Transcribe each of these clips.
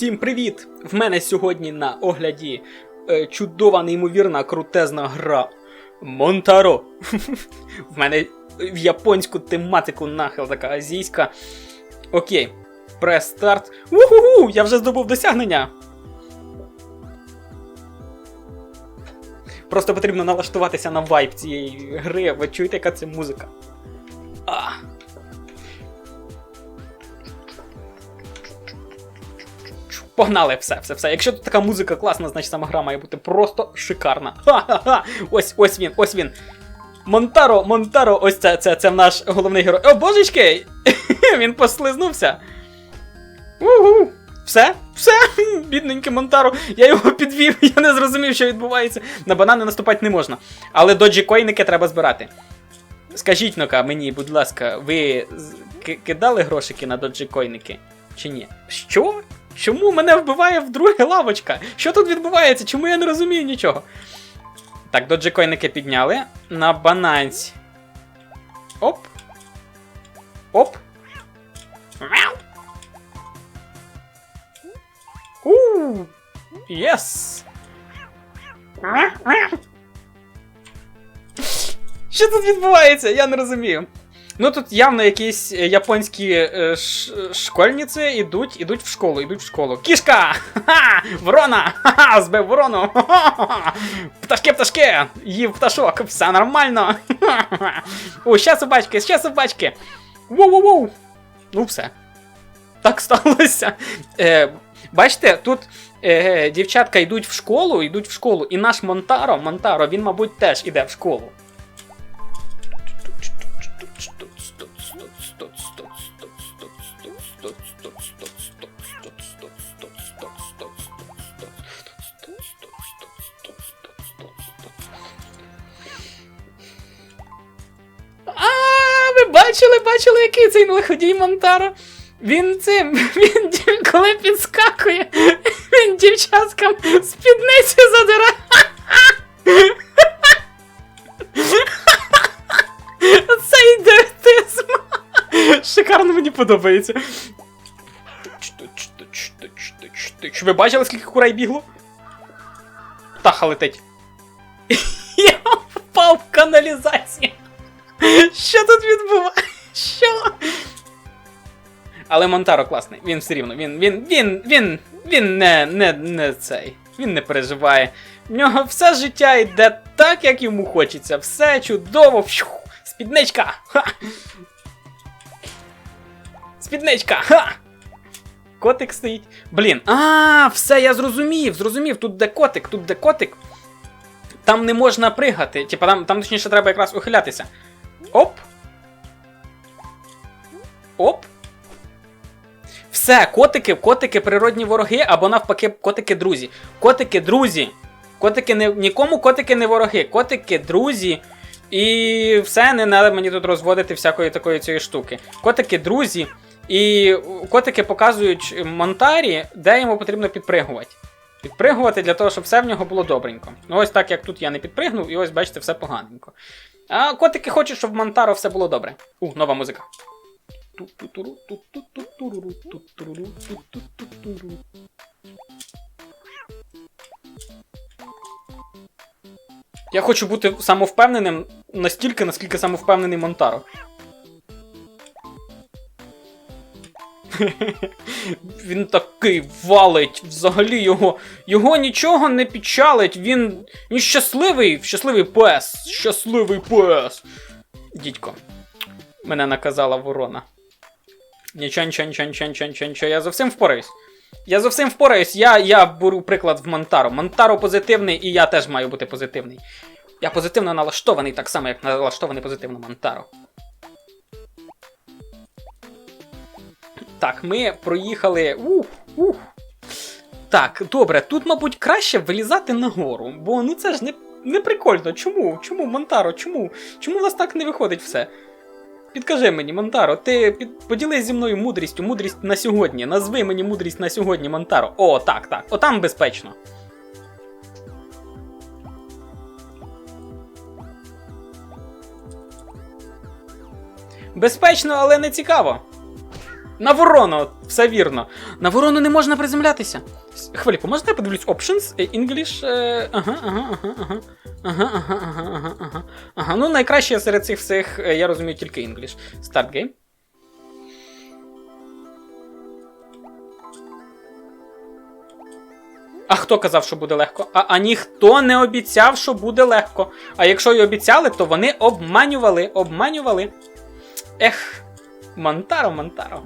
Всім привіт! В мене сьогодні на огляді е, чудова, неймовірна, крутезна гра Монтаро. В мене в японську тематику нахил така азійська. Окей, прес старт. Уху! Я вже здобув досягнення. Просто потрібно налаштуватися на вайб цієї гри. Ви чуєте, яка це музика? А. Погнали, все, все, все. Якщо тут така музика класна, значить сама гра має бути просто шикарна. Ха-ха-ха! Ось, ось він, ось він. Монтаро, Монтаро, ось це, це, це наш головний герой. О, божечки! Він послизнувся. Угу. Все, все, бідненький Монтаро. Я його підвів, я не зрозумів, що відбувається. На банани наступати не можна. Але доджі койники треба збирати. Скажіть ну-ка мені, будь ласка, ви кидали грошики на доджі койники? Чи ні? Що? Чому мене вбиває вдруге лавочка? Що тут відбувається? Чому я не розумію нічого? Так, доджикойники підняли. На бананці. Оп. Оп. Мяу. У. Єс. Що тут відбувається? Я не розумію. Ну тут явно якісь е, японські е, школьниці ідуть, ідуть в школу, ідуть в школу. Кішка! Ха-ха! Ворона! Ха-ха! Збив ворону! Ха-ха! Пташки, пташки! Їв пташок, все нормально! Ха-ха! О, ще собачки, ще собачки! Воу-воу-воу! Ну все. Так сталося. Е, бачите, тут е, дівчатка йдуть в школу, йдуть в школу, і наш Монтаро, Монтаро, він, мабуть, теж іде в школу. Бачили, бачили, який цей лиходій Монтаро? Він цим, він коли підскакує, він дівчаткам спідницю задирає. Це ідеотизм. Шикарно мені подобається. Ви бачили, скільки курей бігло? Птаха летить. Я впав в каналізацію. Що тут відбувається? Що? Але Монтаро класний, він все рівно, він, він, він, він, він не, не, не цей. Він не переживає. В нього все життя йде так, як йому хочеться. Все чудово. Фью, спідничка. Ха. Спідничка. Ха. Котик стоїть. Блін. А, все, я зрозумів, зрозумів. Тут де котик, тут де котик. Там не можна пригати. Типа там, там точніше треба якраз ухилятися. Оп. Оп. Все, котики, котики природні вороги, або навпаки, котики друзі. Котики друзі. Котики не нікому котики не вороги. Котики друзі. І все, не треба мені тут розводити всякої такої цієї штуки. Котики друзі. І котики показують Монтарі, де йому потрібно підпригувати. Підпригувати для того, щоб все в нього було добренько. Ну ось так як тут я не підпригнув, і ось бачите, все поганенько. А котики хочуть, щоб в Монтаро все було добре. У, нова музика. Я хочу бути самовпевненим настільки, наскільки самовпевнений Монтаро. Він такий валить, взагалі його його нічого не печалить, він, він щасливий, щасливий пес, щасливий пес. Дідько, мене наказала ворона. Нічого, нічого, нічого, нічого, нічого, нічого, нічого, я зовсім впораюсь. Я зовсім впораюсь, я, я беру приклад в Монтаро. Монтаро позитивний, і я теж маю бути позитивний. Я позитивно налаштований, так само, як налаштований позитивно Монтаро. Так, ми проїхали. Ух, ух. Так, добре, тут, мабуть, краще вилізати нагору, бо ну це ж не, не прикольно. Чому? Чому, Монтаро? Чому? Чому у вас так не виходить все? Підкажи мені, Монтаро, ти під... поділись зі мною мудрістю, мудрість на сьогодні. Назви мені мудрість на сьогодні, Монтаро. О, так, так. Отам безпечно. Безпечно, але не цікаво. На ворону, все вірно. На ворону не можна приземлятися. Можна я подивлюсь Options? Е, English. е, Ага, ага, ага, ага. Ага, ага, ага, ага, ага. Ага, ну найкраще серед цих всіх, е, я розумію тільки English. Start game. А хто казав, що буде легко? А, а ніхто не обіцяв, що буде легко. А якщо й обіцяли, то вони обманювали, обманювали. Ех, Монтаро, Монтаро.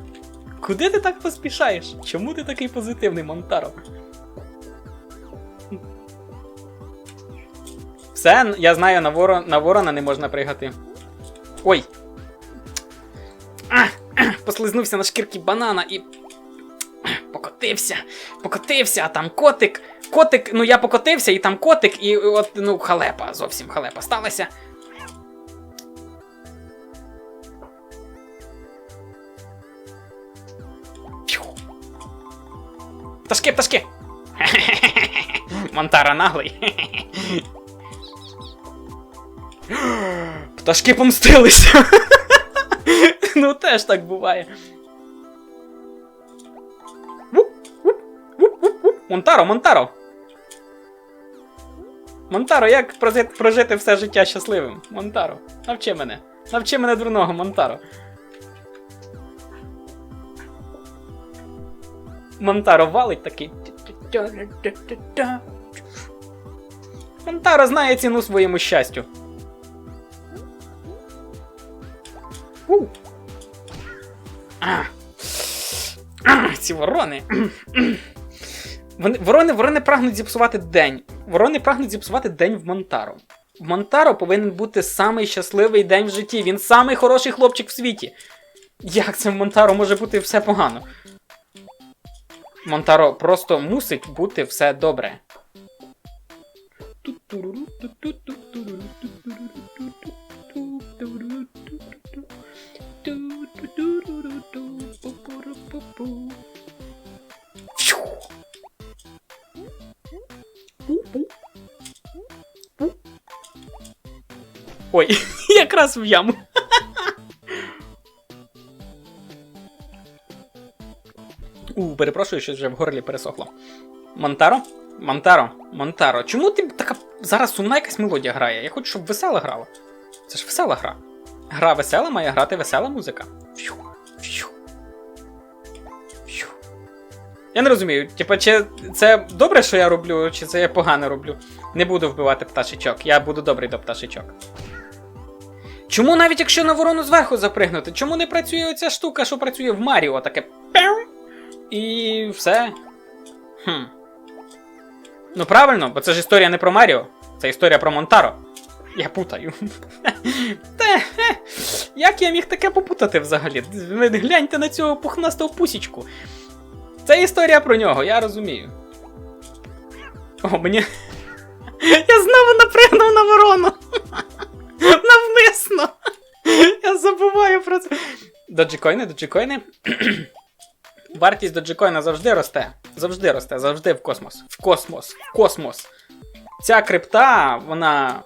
Куди ти так поспішаєш? Чому ти такий позитивний, Монтаро? Все, я знаю, на, ворон, на ворона не можна пригати. Ой. Послизнувся на шкірки банана і. Покотився, покотився, а там котик. Котик, ну я покотився, і там котик, і от, ну, халепа, зовсім халепа сталася. Пташки, пташки! Монтара наглий. Пташки помстилися. ну теж так буває. Монтаро, Монтаро. Монтаро, як прожити все життя щасливим? Монтаро, навчи мене. Навчи мене дурного, Монтаро. Монтаро валить такий. Монтаро знає ціну своєму щастю. У. А. А, ці ворони. Вони, ворони, ворони прагнуть зіпсувати день. Ворони прагнуть зіпсувати день в Монтаро. В Монтаро повинен бути самий щасливий день в житті. Він самий хороший хлопчик в світі. Як це в Монтаро може бути все погано? Монтаро просто мусить бути все добре. Ой, якраз в яму. Перепрошую, що вже в горлі пересохло. Монтаро? Монтаро, Монтаро. Чому ти така зараз сумна якась мелодія грає? Я хочу, щоб весела грала. Це ж весела гра. Гра весела має грати весела музика. Фью, фью. Фью. Я не розумію, типа, чи це добре, що я роблю, чи це я погано роблю. Не буду вбивати пташечок, я буду добрий до пташечок. Чому навіть якщо на ворону зверху запригнути, чому не працює оця штука, що працює в Маріо, таке пяу, і все. Хм. Ну правильно, бо це ж історія не про Маріо, це історія про Монтаро. Я путаю. Та, як я міг таке попутати взагалі? Гляньте на цього пухнастого пусічку. Це історія про нього, я розумію. О, мені. Я знову напригнув на ворону. Навмисно. Я забуваю про це. Доджикоїни, доджикоїни. Вартість доджикоїна завжди росте. Завжди росте, завжди в космос. В космос, в космос. Ця крипта, вона.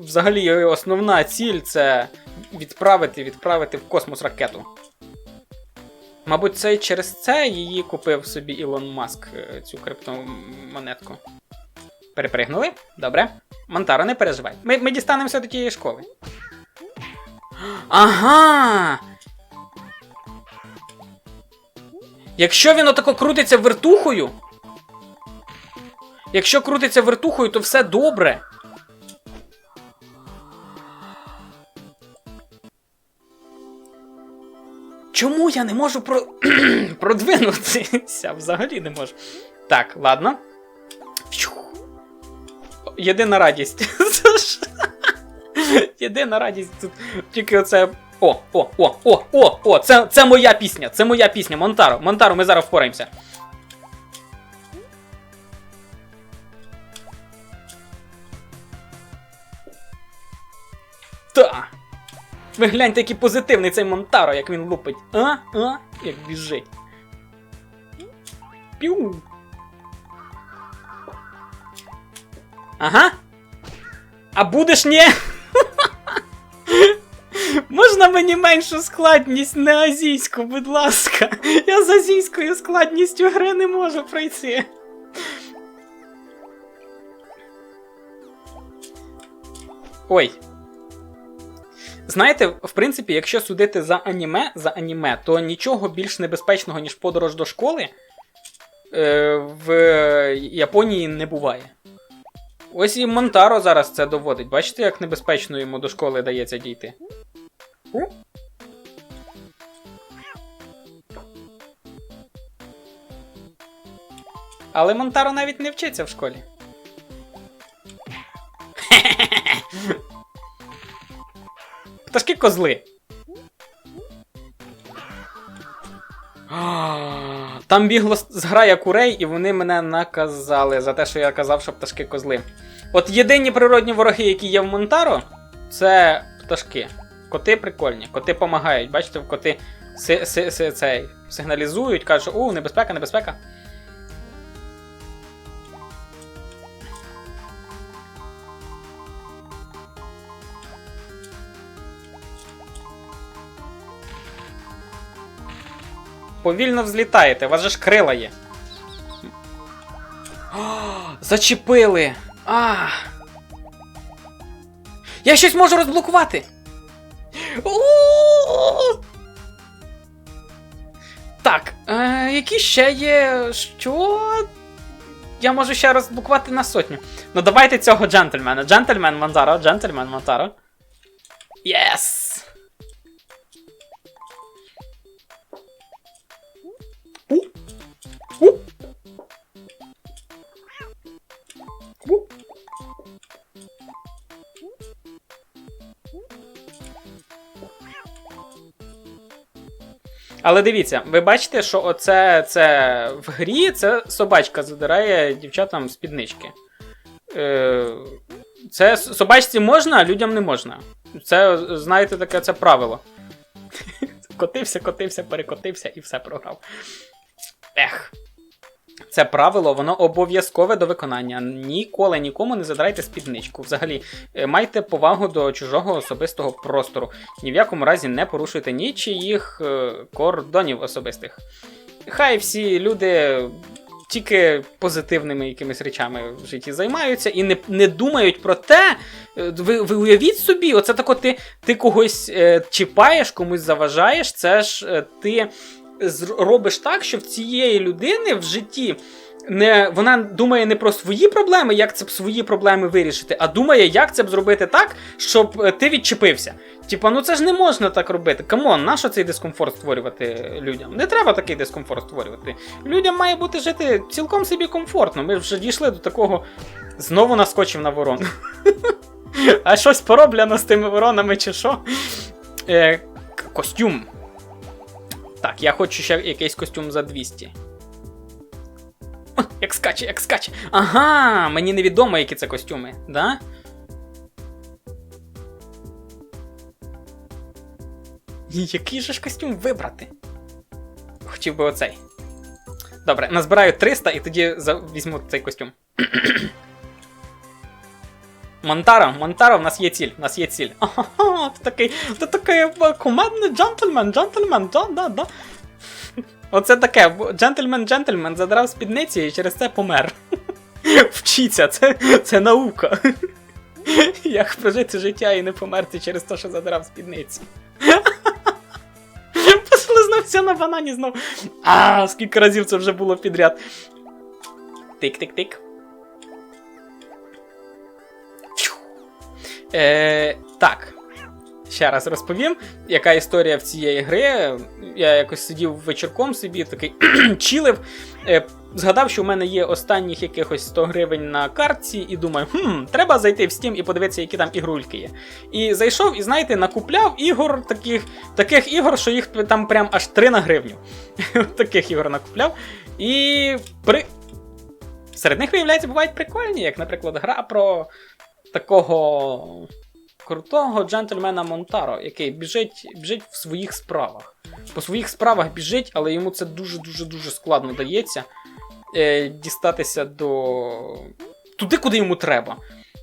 Взагалі, її основна ціль це відправити, відправити в космос ракету. Мабуть, це через це її купив собі Ілон Маск, е, цю криптомонетку. Перепригнули? Добре. Монтаро, не переживай. Ми, ми дістанемося до тієї школи. Ага! Якщо він отако крутиться вертухою. Якщо крутиться вертухою, то все добре. Чому я не можу про... продвинутися? Взагалі не можу. Так, ладно. Єдина радість. Єдина радість тут. Тільки оце. О, о, о, о, о, о, це, це моя пісня, це моя пісня. Монтаро, Монтаро, ми зараз впораємося. Та. Ви гляньте, який позитивний цей Монтаро, як він лупить. А? А? Як біжить. Піу. Ага. А будеш ні? Мені меншу складність, не азійську, будь ласка. Я з азійською складністю гри не можу пройти. Ой. Знаєте, в принципі, якщо судити за аніме, за аніме, то нічого більш небезпечного, ніж подорож до школи, е, в Японії не буває. Ось і Монтаро зараз це доводить. Бачите, як небезпечно йому до школи дається дійти? Але Монтаро навіть не вчиться в школі. Пташки козли. Там бігло зграя курей, і вони мене наказали за те, що я казав, що пташки козли. От єдині природні вороги, які є в Монтаро, це пташки. Коти прикольні, коти допомагають. Бачите, коти си, си, си, цей, сигналізують, кажуть, у, небезпека, небезпека. Повільно взлітаєте, у вас же ж крила є. О, зачепили! А! Я щось можу розблокувати! Так, е, які ще є. Що? Я можу ще раз буквати на сотню. Ну давайте цього джентльмена. Джентльмен Монтаро, джентльмен Монтаро. Єс! Але дивіться, ви бачите, що оце це в грі це собачка задирає дівчатам спіднички. Е, Це собачці можна, а людям не можна. Це, знаєте, таке це правило. Котився, котився, перекотився і все програв. Ех. Це правило, воно обов'язкове до виконання. Ніколи нікому не задирайте спідничку. Взагалі, е, майте повагу до чужого особистого простору. Ні в якому разі не порушуйте нічиїх е, кордонів особистих. Хай всі люди тільки позитивними якимись речами в житті займаються і не, не думають про те. е, Ви, ви уявіть собі, оце тако ти, ти когось е, чіпаєш, комусь заважаєш, це ж е, ти робиш так, що в цієї людини в житті. Не, вона думає не про свої проблеми, як це б свої проблеми вирішити, а думає, як це б зробити так, щоб е, ти відчепився. Типа, ну це ж не можна так робити. Камон, нащо цей дискомфорт створювати людям? Не треба такий дискомфорт створювати. Людям має бути жити цілком собі комфортно. Ми вже дійшли до такого. Знову наскочив на ворон. А щось пороблено з тими воронами, чи що? Е, костюм. Так, я хочу ще якийсь костюм за 200. О, Як скаче, як скаче. Ага, мені невідомо, які це костюми, да? Який же ж костюм вибрати? Хотів би оцей. Добре, назбираю 300 і тоді візьму цей костюм. Монтаро, Монтаро, в нас є ціль, в нас є ціль. Ага, ти такий, ти такий е, командний джентльмен, джентльмен, да, да, да. Оце таке, джентльмен, джентльмен задрав спідниці і через це помер. Вчіться, це, це наука. Як прожити життя і не померти через те, що задрав спідниці. Послизнувся на банані знов. А, скільки разів це вже було підряд. Тик-тик-тик. Е, так. Ще раз розповім, яка історія в цієї гри. Я якось сидів вечірком собі, такий чилив. Е, згадав, що в мене є останніх якихось 100 гривень на картці, і думаю, хм, треба зайти в Steam і подивитися, які там ігрульки є. І зайшов, і знаєте, накупляв ігор таких, таких ігор, що їх там прям аж 3 на гривню. таких ігор накупляв. І при. Серед них, виявляється, бувають прикольні, як, наприклад, гра про такого крутого джентльмена Монтаро, який біжить, біжить в своїх справах. По своїх справах біжить, але йому це дуже-дуже дуже складно дається е, дістатися до. туди, куди йому треба.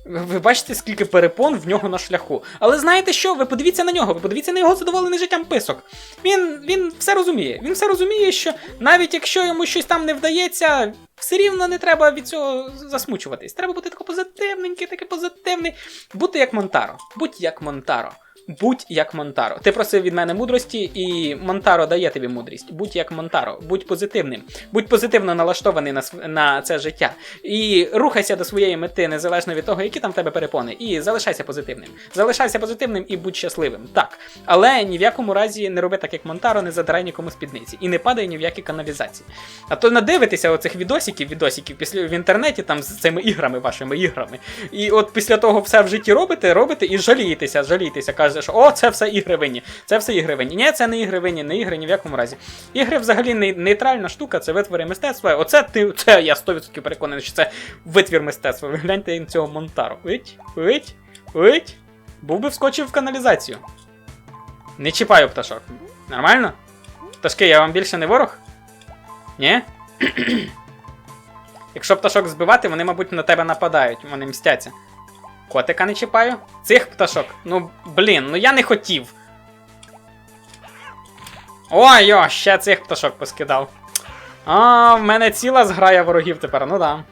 Ви бачите, скільки перепон в нього на шляху. Але знаєте що? Ви подивіться на нього, ви подивіться на його задоволений життям писок. Він, він все розуміє. Він все розуміє, що навіть якщо йому щось там не вдається, все рівно не треба від цього засмучуватись. Треба бути тако позитивненький, такий позитивний. Бути як Монтаро. Будь як Монтаро. Будь як Монтаро. Ти просив від мене мудрості, і Монтаро дає тобі мудрість. Будь як Монтаро, будь позитивним, будь позитивно налаштований на, на це життя. І рухайся до своєї мети, незалежно від того, які там тебе перепони. І залишайся позитивним. Залишайся позитивним і будь щасливим. Так. Але ні в якому разі не роби так, як Монтаро, не задирай нікому спідниці. І не падай ні в які каналізації. А то надивитися оцих відосиків, відосиків після в інтернеті там з цими іграми, вашими іграми. І от після того все в житті робите, робите і жалієтеся, жалієтеся. Кажете, що о, це все ігри винні, це все ігри винні. Ні, це не ігри винні, не ігри ні в якому разі. Ігри взагалі не, нейтральна штука, це витвори мистецтва. Оце ти, це я 100% переконаний, що це витвір мистецтва. Ви гляньте цього Монтаро. Вить, вить, вить. Був би вскочив в каналізацію. Не чіпаю пташок. Нормально? Пташки, я вам більше не ворог? Ні? Якщо пташок збивати, вони, мабуть, на тебе нападають, вони мстяться. Котика не чіпаю. Цих пташок. Ну, блін, ну я не хотів. Ой, о, ще цих пташок поскидав. А, в мене ціла зграя ворогів тепер, ну да.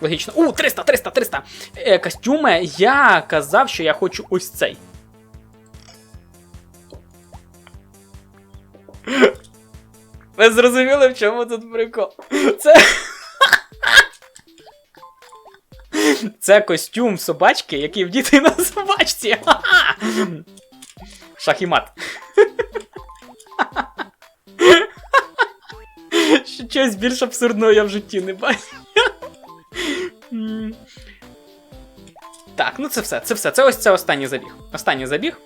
Логічно. У, 300, 300, 300. Е, костюми, я казав, що я хочу ось цей. Ви зрозуміли, в чому тут прикол? Це. Це костюм собачки, який вдітий на собачці. Ха-ха! Шах і. Щось більш абсурдного я в житті не бачу. Так, ну це все, це все. Це ось це останній забіг. Останній забіг.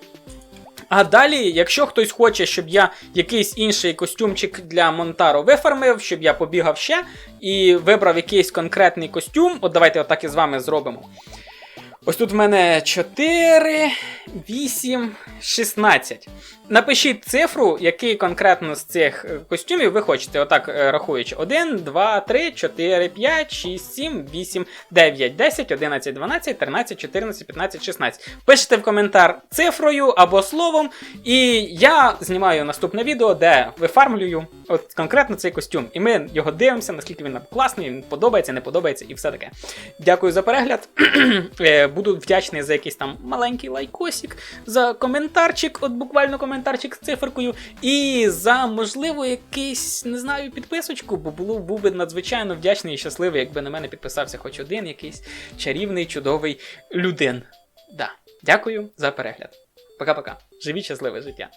А далі, якщо хтось хоче, щоб я якийсь інший костюмчик для Монтаро вифармив, щоб я побігав ще і вибрав якийсь конкретний костюм, от давайте отак і з вами зробимо. Ось тут в мене 4, 8, 16. Напишіть цифру, який конкретно з цих е, костюмів ви хочете. Отак е, рахуючи: 1, 2, 3, 4, 5, 6, 7, 8, 9, 10, 11, 12, 13, 14, 15, 16. Пишете в коментар цифрою або словом, і я знімаю наступне відео, де вифармлюю от конкретно цей костюм. І ми його дивимося, наскільки він класний, він подобається, не подобається і все таке. Дякую за перегляд. Буду вдячний за якийсь там маленький лайкосик, за коментарчик, от буквально коментарчик з циферкою, і за можливо якийсь, не знаю, підписочку, бо було, був би надзвичайно вдячний і щасливий, якби на мене підписався хоч один якийсь чарівний, чудовий людин. Да. Дякую за перегляд. Пока-пока. Живіть щасливе життя.